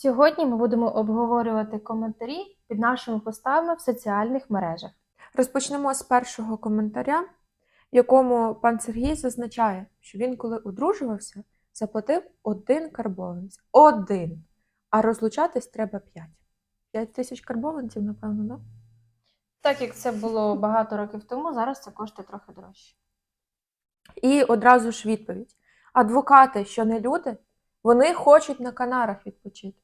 Сьогодні ми будемо обговорювати коментарі під нашими постами в соціальних мережах. Розпочнемо з першого коментаря, в якому пан Сергій зазначає, що він, коли одружувався, заплатив один карбованець. Один. А розлучатись треба п'ять. П'ять тисяч карбованців, напевно, да? Так як це було багато років тому, зараз це коштує трохи дорожче. І одразу ж відповідь: адвокати, що не люди, вони хочуть на Канарах відпочити.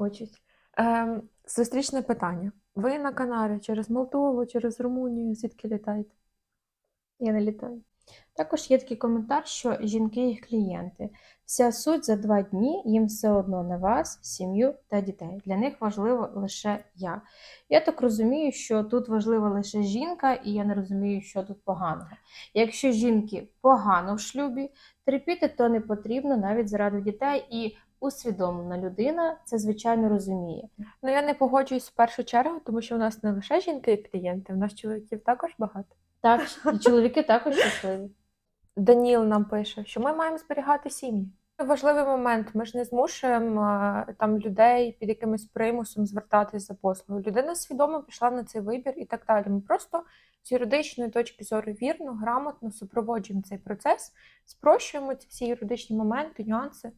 Хочуть. Ем, зустрічне питання. Ви на Канари через Молдову, через Румунію, звідки літаєте? Я не літаю. Також є такий коментар, що жінки їх клієнти. Вся суть за два дні їм все одно на вас, сім'ю та дітей. Для них важливо лише я. Я так розумію, що тут важлива лише жінка, і я не розумію, що тут поганого. Якщо жінки погано в шлюбі, терпіти то не потрібно навіть заради дітей, і усвідомлена людина це звичайно розуміє. Ну, я не погоджуюсь в першу чергу, тому що у нас не лише жінки і клієнти, у нас чоловіків також багато. Так, і чоловіки також щасливі. Даніл нам пише, що ми маємо зберігати сім'ї. Важливий момент. Ми ж не змушуємо е, там людей під якимось примусом звертатись за послугою. Людина свідомо пішла на цей вибір і так далі. Ми просто з юридичної точки зору вірно, грамотно супроводжуємо цей процес, спрощуємо ці всі юридичні моменти, нюанси.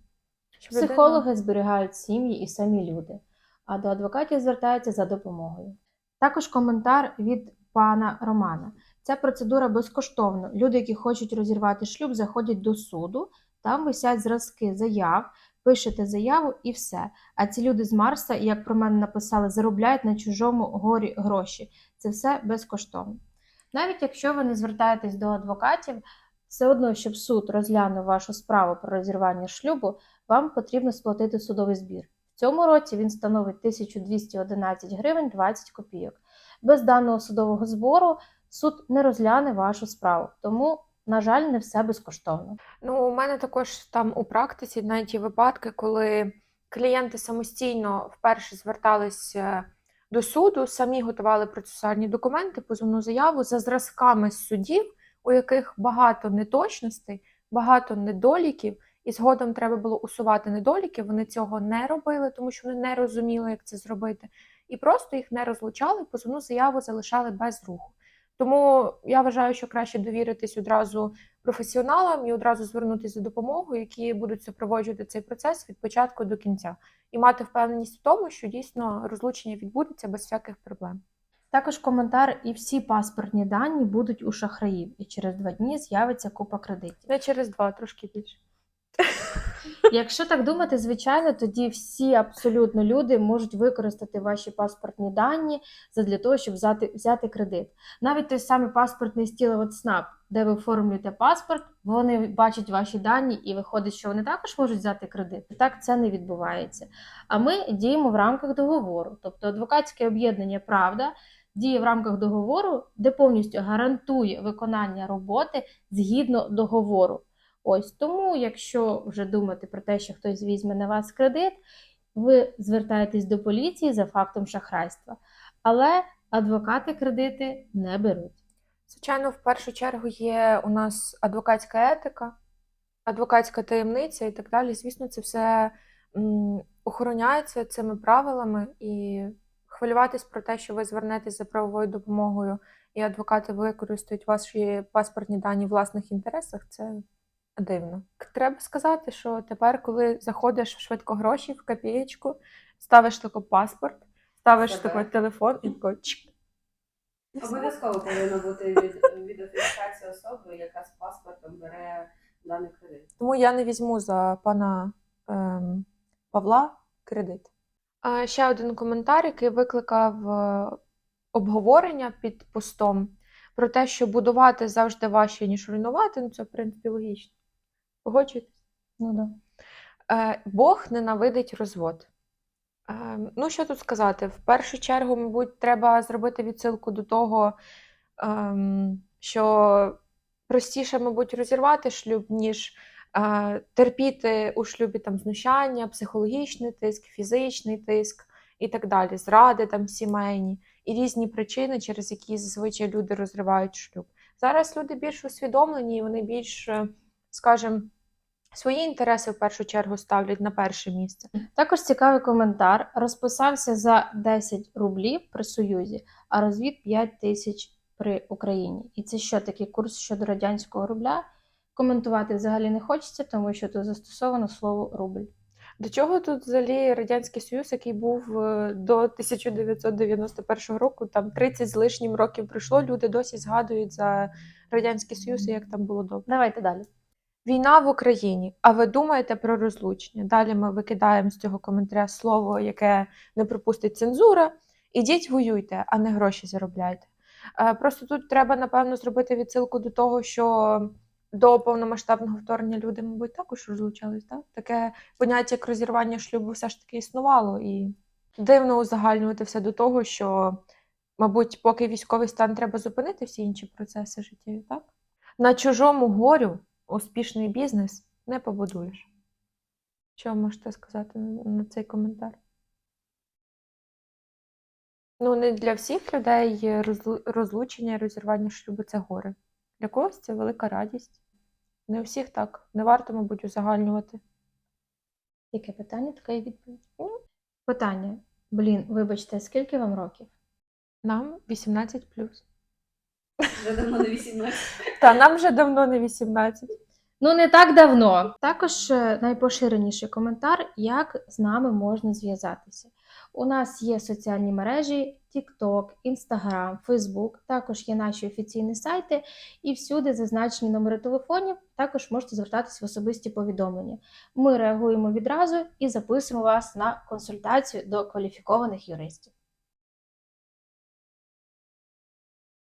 Щоб людина- Психологи зберігають сім'ї і самі люди, а до адвокатів звертаються за допомогою. Також коментар від пана Романа. Ця процедура безкоштовна. Люди, які хочуть розірвати шлюб, заходять до суду, там висять зразки заяв, пишете заяву і все. А ці люди з Марса, як про мене написали, заробляють на чужому горі гроші. Це все безкоштовно. Навіть якщо ви не звертаєтесь до адвокатів, все одно, щоб суд розглянув вашу справу про розірвання шлюбу, вам потрібно сплатити судовий збір. В цьому році він становить 1211 гривень 20 копійок. Без даного судового збору суд не розгляне вашу справу, тому, на жаль, не все безкоштовно. Ну, у мене також там у практиці навіть є випадки, коли клієнти самостійно вперше зверталися до суду, самі готували процесуальні документи, позовну заяву за зразками з судів, у яких багато неточностей, багато недоліків, і згодом треба було усувати недоліки. Вони цього не робили, тому що вони не розуміли, як це зробити, і просто їх не розлучали, позовну заяву залишали без руху. Тому я вважаю, що краще довіритись одразу професіоналам і одразу звернутися за допомогою, які будуть супроводжувати цей процес від початку до кінця, і мати впевненість в тому, що дійсно розлучення відбудеться без всяких проблем. Також коментар і всі паспортні дані будуть у шахраїв, і через два дні з'явиться купа кредитів. Не через два, трошки більше. Якщо так думати, звичайно, тоді всі абсолютно люди можуть використати ваші паспортні дані для того, щоб взяти, взяти кредит. Навіть той самий паспортний стіл СНАП, де ви оформлюєте паспорт, вони бачать ваші дані і виходить, що вони також можуть взяти кредит. Так це не відбувається. А ми діємо в рамках договору. Тобто адвокатське об'єднання Правда діє в рамках договору, де повністю гарантує виконання роботи згідно договору. Ось тому, якщо вже думати про те, що хтось візьме на вас кредит, ви звертаєтесь до поліції за фактом шахрайства. Але адвокати кредити не беруть. Звичайно, в першу чергу є у нас адвокатська етика, адвокатська таємниця і так далі. Звісно, це все охороняється цими правилами, і хвилюватись про те, що ви звернетесь за правовою допомогою, і адвокати використають ваші паспортні дані в власних інтересах, це дивно. Треба сказати, що тепер, коли заходиш в швидко гроші в копієчку, ставиш тако паспорт, ставиш тако телефон і тако чик. Обов'язково повинна бути від, відеофіксація особи, яка з паспортом бере даний кредит. Тому я не візьму за пана ем, Павла кредит. Ще один коментар, який викликав е, обговорення під постом про те, що будувати завжди важче, ніж руйнувати. Ну, це, в принципі, логічно. Погоджуєтесь? Ну да. Е, Бог ненавидить розвод. Е, Ну, що тут сказати? В першу чергу, мабуть, треба зробити відсилку до того, ем, що простіше, мабуть, розірвати шлюб, ніж терпіти у шлюбі там знущання, психологічний тиск, фізичний тиск і так далі, зради там сімейні і різні причини, через які зазвичай люди розривають шлюб. Зараз люди більш усвідомлені, вони більш, е, скажімо, свої інтереси в першу чергу ставлять на перше місце. Також цікавий коментар. Розписався за 10 рублів при Союзі, а розвід 5 тисяч при Україні. І це що такий курс щодо радянського рубля? Коментувати взагалі не хочеться, тому що тут застосовано слово рубль. До чого тут взагалі Радянський Союз, який був е, до 1991 року, там 30 з лишнім років пройшло, люди досі згадують за Радянський Союз і як там було добре. Давайте далі. Війна в Україні. А ви думаєте про розлучення? Далі ми викидаємо з цього коментаря слово, яке не пропустить цензура. Ідіть воюйте, а не гроші заробляйте. Е, Просто тут треба, напевно, зробити відсилку до того, що до повномасштабного вторгнення люди, мабуть, також розлучались. Так? Таке поняття як розірвання шлюбу все ж таки існувало. І дивно узагальнювати все до того, що, мабуть, поки військовий стан треба зупинити всі інші процеси життєві, так? На чужому горю успішний бізнес не побудуєш. Що можете сказати на цей коментар? Ну, не для всіх людей розлучення і розірвання шлюбу це горе. Для когось це велика радість. Не у всіх так. Не варто, мабуть, узагальнювати. Яке питання, така і відповідь. Ну, Питання. Блін, вибачте, скільки вам років? Нам 18 Вже давно не 18. Та нам вже давно не 18. Ну, не так давно. Також е, найпоширеніший коментар, як з нами можна зв'язатися. У нас є соціальні мережі TikTok, Instagram, Facebook, також є наші офіційні сайти, і всюди зазначені номери телефонів. Також можете звертатися в особисті повідомлення. Ми реагуємо відразу і записуємо вас на консультацію до кваліфікованих юристів.